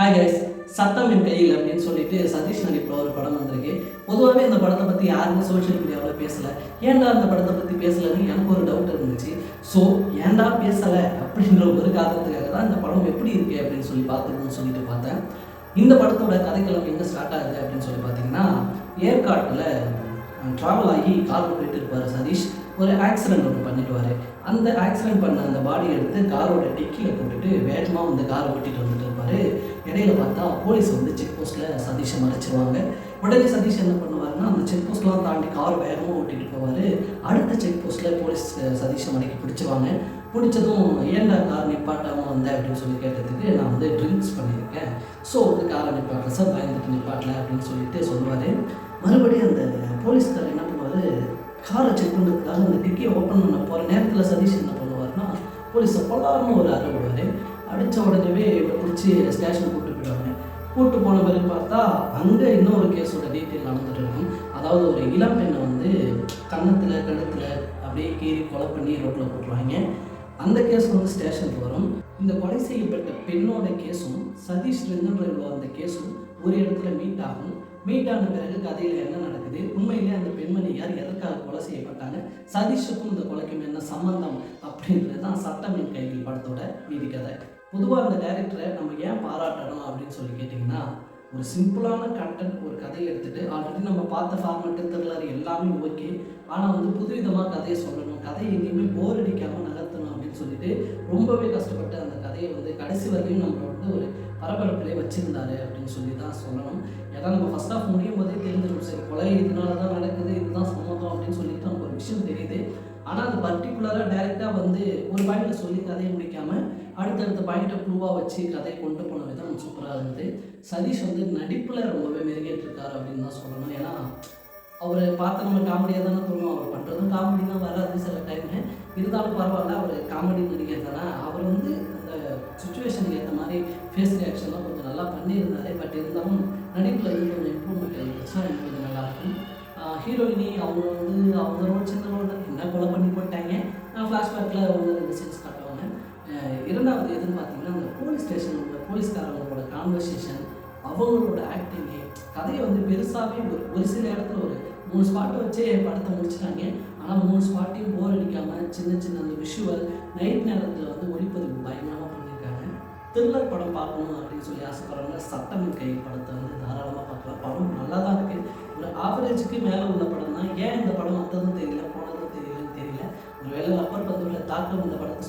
Hi guys சத்தம் என் கையில் அப்படின்னு சொல்லிட்டு சதீஷ் நடிப்பில் ஒரு படம் வந்திருக்கு. பொதுவாகவே இந்த படத்தை பற்றி யாருமே சோஷியல் மீடியாவில் பேசலை. ஏன்டா அந்த படத்தை பற்றி பேசலைன்னு எனக்கு ஒரு டவுட் இருந்துச்சு. ஸோ ஏன்டா பேசலை அப்படின்ற ஒரு காரணத்துக்காக தான் இந்த படம் எப்படி இருக்கு அப்படின்னு சொல்லி பார்த்துக்கணும்னு சொல்லிட்டு பார்த்தேன். இந்த படத்தோட கதைக்களம் எங்கே ஸ்டார்ட் ஆகுது அப்படின்னு சொல்லி பார்த்தீங்கன்னா ஏற்காட்டில் ட்ராவல் ஆகி கார் போயிட்டு இருப்பார் சதீஷ். ஒரு ஆக்சிடென்ட் ஒன்று பண்ணிடுவார். அந்த ஆக்சிடென்ட் பண்ண அந்த பாடியை எடுத்து காரோட டிக்கியில் போட்டுட்டு வேகமாக வந்து கார் ஓட்டிகிட்டு வந்துட்டு இருப்பார். இடையில பார்த்தா போலீஸ் வந்து செக் போஸ்ட்டில் சதீஷை மறைச்சிருவாங்க. உடனே சதீஷ் என்ன பண்ணுவாருன்னா அந்த செக் போஸ்ட்லாம் தாண்டி கார் வேகமாக ஓட்டிட்டு போவார். அடுத்த செக் போஸ்ட்டில் போலீஸ் சதீஷை மடக்கி பிடிச்சிருவாங்க. பிடிச்சதும் ஏன்டா கார் நிப்பாட்டாமல் வந்தேன் அப்படின்னு சொல்லி கேட்டதுக்கு நான் வந்து ட்ரிங்க்ஸ் பண்ணியிருக்கேன். ஸோ வந்து காரை நிப்பாட்டல சார். பயந்துட்டு நிப்பாட்டல அப்படின்னு சொல்லிட்டு சொல்லுவார். மறுபடியும் அந்த போலீஸ்காரர் என்ன பண்ணுவார்? காரை செக் பண்ணுறதுக்காக அந்த டிக்கியை ஓப்பன் பண்ண போகிற நேரத்தில் சதீஷ் என்ன பண்ணுவார்னா போலீஸை பொல்லாமல் ஒரு அறை விடுவார் அடித்த உடனே பிடிச்சி ஸ்டேஷன் கூப்பிட்டு போயிடுவாங்க கூப்பிட்டு போன பிறகு பார்த்தா அங்கே இன்னொரு கேஸோட டீட்டெயில் நடந்துட்டு இருக்கும் அதாவது ஒரு இளம் பெண்ணை வந்து கன்னத்தில் கழுத்தில் அப்படியே கீறி கொலை பண்ணி ரோட்டில் போட்டுருவாங்க. அந்த கேஸ் வந்து ஸ்டேஷனுக்கு வரும். இந்த கொலை செய்யப்பட்ட பெண்ணோட கேஸும் சதீஷ் ரெங்கன்ற அந்த கேஸும் ஒரு இடத்துல மீட் ஆகும். மீட் ஆன பிறகு கதையில் என்ன நடக்குது? உண்மையிலே அந்த பெண்மணி யார்? எதற்காக கொலை செய்யப்பட்டாங்க? சதீஷுக்கும் இந்த கொலைக்கும் என்ன சம்பந்தம் அப்படின்றது தான் சட்டமின் கைகள் படத்தோட மீதி கதை. பொதுவாக அந்த டேரக்டரை நம்ம ஏன் பாராட்டணும் அப்படின்னு சொல்லி கேட்டிங்கன்னா ஒரு சிம்பிளான கண்டென்ட் ஒரு கதையை எடுத்துகிட்டு ஆல்ரெடி நம்ம பார்த்த ஃபார்மெட்டு த்ரில்லர் எல்லாமே ஓகே ஆனால் வந்து புதுவிதமாக கதையை சொல்லணும் கதையை எங்கேயுமே போர் அடிக்காமல் நகர்த்தணும் அப்படின்னு சொல்லிட்டு ரொம்பவே கஷ்டப்பட்டு அந்த கதையை வந்து கடைசி வரையும் நம்ம வந்து ஒரு பரபரப்பிலே வச்சுருந்தாரு அப்படின்னு சொல்லி தான் சொல்லணும். ஏன்னா நம்ம ஃபர்ஸ்ட் ஆஃப் முடியும் போதே தெரிஞ்சிடும் சரி கொலை இதனால தான் நடக்குது இதுதான் சம்மந்தம் அது பர்டிகுலராக டைரெக்டாக வந்து ஒரு பாயிண்டில் சொல்லி கதையை முடிக்காமல் அடுத்தடுத்த பாயிண்ட்டை ப்ளூவாக வச்சு கதையை கொண்டு போன விதம் சூப்பராக இருந்தது. சதீஷ் வந்து நடிப்பில் ரொம்பவே மெருகேற்றிருக்காரு அப்படின்னு தான் சொல்லணும். ஏன்னா அவரை பார்த்து நம்ம காமெடியாக தானே தோணும். அவர் பண்ணுறதும் காமெடி தான் வராது சில டைமு இருந்தாலும் பரவாயில்ல அவர் காமெடி நடிகர் தானே. அவர் வந்து அந்த சுச்சுவேஷனுக்கு ஏற்ற மாதிரி ஃபேஸ் ரியாக்ஷன்லாம் கொஞ்சம் நல்லா பண்ணியிருந்தாரு. பட் இருந்தாலும் நடிப்பில் வந்து கொஞ்சம் இம்ப்ரூவ்மெண்ட் இருந்துச்சு எனக்கு கொஞ்சம் நல்லா ஹீரோயினி அவங்க வந்து அவங்க ரோல் சின்ன ரோல் என்ன கொலை பண்ணி போட்டாங்க ஃப்ளாஷ்பேக்கில் வந்து ரெண்டு சீன்ஸ் காட்டுவாங்க. இரண்டாவது எதுன்னு பார்த்தீங்கன்னா அந்த போலீஸ் ஸ்டேஷன் உள்ள போலீஸ்காரங்களோட கான்வர்சேஷன் அவங்களோட ஆக்டிங்கு கதையை வந்து பெருசாகவே ஒரு ஒரு சில இடத்துல ஒரு மூணு ஸ்பாட்டை வச்சே படத்தை முடிச்சிட்டாங்க. ஆனால் மூணு ஸ்பாட்டையும் போர் அடிக்காமல் சின்ன சின்ன அந்த விஷுவல் நைட் நேரத்தில் வந்து ஒளிப்பதிவு பயங்கரமாக பண்ணியிருக்காங்க. த்ரில்லர் படம் பார்க்கணும் அப்படின்னு சொல்லி ஆசைப்படுறவங்க சட்டமின் கை படத்தை வந்து தாராளமாக பார்க்கலாம். படம் நல்லா தான் இருக்குது ஒரு ஆவரேஜுக்கு மேலே ஏன் தெரியல போனதும் தெரியலன்னு தெரியல. ஒருவேளை அப்பர் பந்துள்ள தாக்கம் இந்த படத்தை